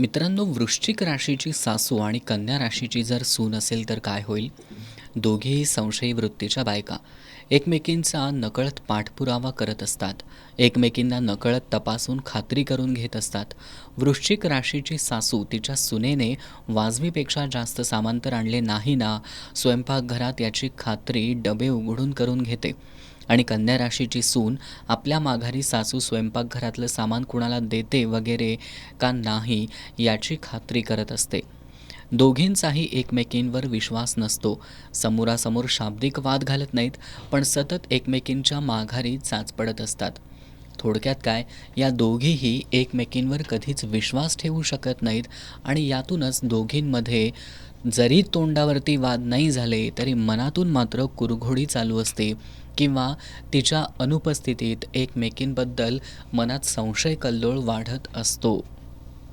मित्रांनो वृश्चिक राशीची सासू आणि कन्या राशीची जर सून असेल तर काय होईल? दोघेही संशयी वृत्तीच्या बायका. एकमेकींचा नकळत पाठपुरावा करत असतात. एकमेकींना नकळत तपासून खात्री करून घेत असतात. वृश्चिक राशीची सासू तिच्या सुनेने वाजवीपेक्षा जास्त सामान तर आणले नाही ना? स्वयंपाकघरात याची खात्री डबे उघडून करून घेते. आणि कन्या राशीची सून आपल्या माघारी सासू स्वयंपाकघरातलं सामान कुणाला देते वगैरे का नाही याची खात्री करत असते. दोघींचाही एकमेकींवर विश्वास नसतो. समोरासमोर शाब्दिक वाद घालत नाहीत पण सतत एकमेकींच्या माघारी चाच पडत असतात. थोडक्यात काय या दोघीही एकमेकींवर कधीच विश्वास ठेवू शकत नाहीत आणि यातूनच दोघींमध्ये जरी तोंडावरती वाद नाही झाले तरी मनातून मात्र कुरघोडी चालू असते किंवा तिच्या अनुपस्थितीत एकमेकींबद्दल मनात संशय कल्लोळ वाढत असतो.